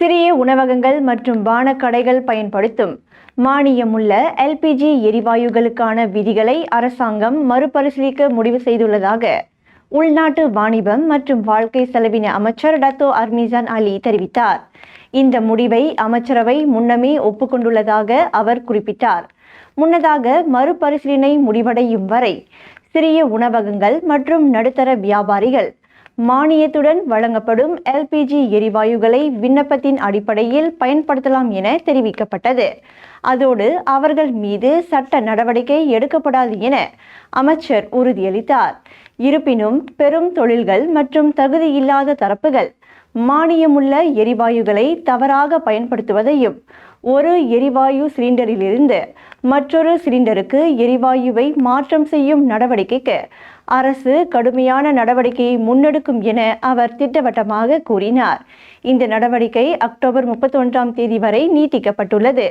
சிறிய உணவகங்கள் மற்றும் பானக்கடைகள் பயன்படுத்தும். மானியமுள்ள எல்பிஜி எரிவாயுகளுக்கான விதிகளை அரசாங்கம் மறுபரிசீலிக்க முடிவு செய்துள்ளதாக உள்நாட்டு வாணிபம் மற்றும் வாழ்க்கை செலவின அமைச்சர் டத்தோ அர்மிசான் அலி தெரிவித்தார். இந்த முடிவை அமைச்சரவை முன்னமே ஒப்புக்கொண்டுள்ளதாக அவர் குறிப்பிட்டார். முன்னதாக மறுபரிசீலனை முடிவடையும் வரை சிறிய உணவகங்கள் மற்றும் நடுத்தர வியாபாரிகள் மானியத்துடன் வழங்கப்படும் எல்பிஜி எரிவாயுகளை விண்ணப்பத்தின் அடிப்படையில் பயன்படுத்தலாம் என தெரிவிக்கப்பட்டது. அதோடு அவர்கள் மீது சட்ட நடவடிக்கை எடுக்கப்படாது என அமைச்சர் உறுதியளித்தார். இருப்பினும் பெரும் தொழில்கள் மற்றும் தகுதியில்லாத தரப்புகள் மானியமுள்ள எரிவாயுகளை தவறாக பயன்படுத்துவதையும் ஒரு எரிவாயு சிலிண்டரிலிருந்து மற்றொரு சிலிண்டருக்கு எரிவாயுவை மாற்றம் செய்யும் நடவடிக்கைக்கு அரசு கடுமையான நடவடிக்கையை முன்னெடுக்கும் என அவர் திட்டவட்டமாக கூறினார். இந்த நடவடிக்கை அக்டோபர் முப்பத்தொன்றாம் தேதி வரை நீட்டிக்கப்பட்டுள்ளது.